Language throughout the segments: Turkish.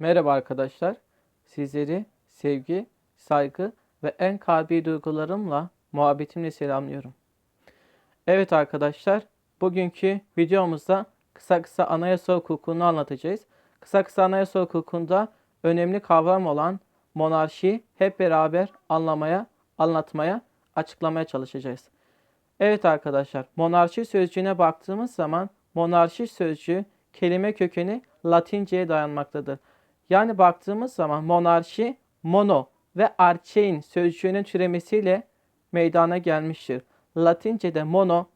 Merhaba arkadaşlar. Sizleri sevgi, saygı ve en kalbi duygularımla, muhabbetimle selamlıyorum. Evet arkadaşlar, bugünkü videomuzda kısa kısa anayasa hukukunu anlatacağız. Kısa kısa anayasa hukukunda önemli kavram olan monarşiyi hep beraber anlamaya, anlatmaya, açıklamaya çalışacağız. Evet arkadaşlar, monarşi sözcüğüne baktığımız zaman monarşi sözcüğü kelime kökeni Latince'ye dayanmaktadır. Yani baktığımız zaman monarşi, mono ve archein sözcüğünün türemesiyle meydana gelmiştir. Latince'de mono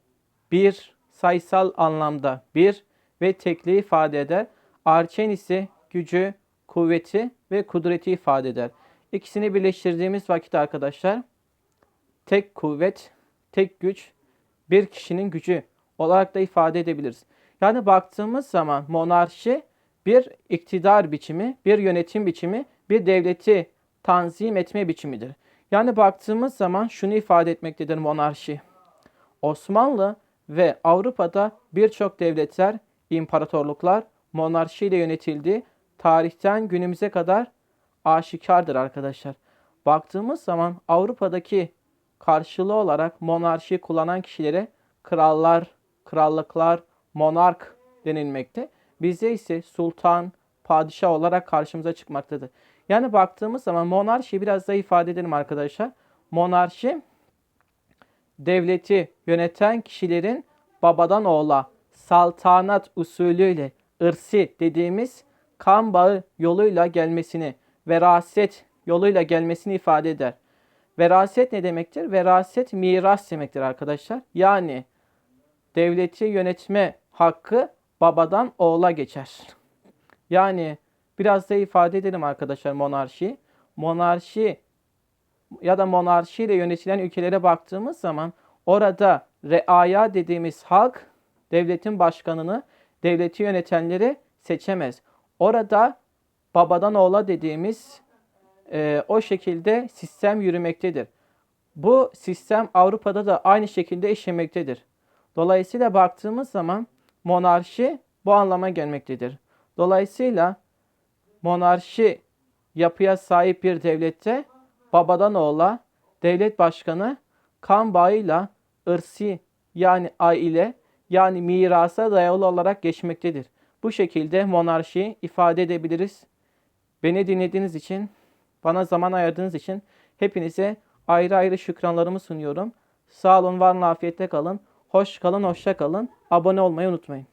bir sayısal anlamda bir ve tekliği ifade eder. Archein ise gücü, kuvveti ve kudreti ifade eder. İkisini birleştirdiğimiz vakit arkadaşlar tek kuvvet, tek güç, bir kişinin gücü olarak da ifade edebiliriz. Yani baktığımız zaman monarşi bir iktidar biçimi, bir yönetim biçimi, bir devleti tanzim etme biçimidir. Yani baktığımız zaman şunu ifade etmektedir monarşi. Osmanlı ve Avrupa'da birçok devletler, imparatorluklar monarşiyle yönetildi. Tarihten günümüze kadar aşikardır arkadaşlar. Baktığımız zaman Avrupa'daki karşılığı olarak monarşi kullanan kişilere krallar, krallıklar, monark denilmekte. Bizde ise sultan, padişah olarak karşımıza çıkmaktadır. Yani baktığımız zaman monarşi biraz daha ifade edelim arkadaşlar. Monarşi devleti yöneten kişilerin babadan oğula saltanat usulüyle ırsi dediğimiz kan bağı yoluyla gelmesini, veraset yoluyla gelmesini ifade eder. Veraset ne demektir? Veraset miras demektir arkadaşlar. Yani devleti yönetme hakkı babadan oğula geçer. Yani biraz da ifade edelim arkadaşlar monarşi. Monarşi ya da monarşiyle yönetilen ülkelere baktığımız zaman orada reaya dediğimiz halk devletin başkanını, devleti yönetenleri seçemez. Orada babadan oğula dediğimiz e, o şekilde sistem yürümektedir. Bu sistem Avrupa'da da aynı şekilde işlemektedir. Dolayısıyla baktığımız zaman monarşi bu anlama gelmektedir. Dolayısıyla monarşi yapıya sahip bir devlette babadan oğula devlet başkanı kan bağıyla ırsi yani aile yani mirasa dayalı olarak geçmektedir. Bu şekilde monarşiyi ifade edebiliriz. Beni dinlediğiniz için, bana zaman ayırdığınız için hepinize ayrı ayrı şükranlarımı sunuyorum. Sağ olun, var olun, afiyette kalın. Hoş kalın, hoşça kalın. Abone olmayı unutmayın.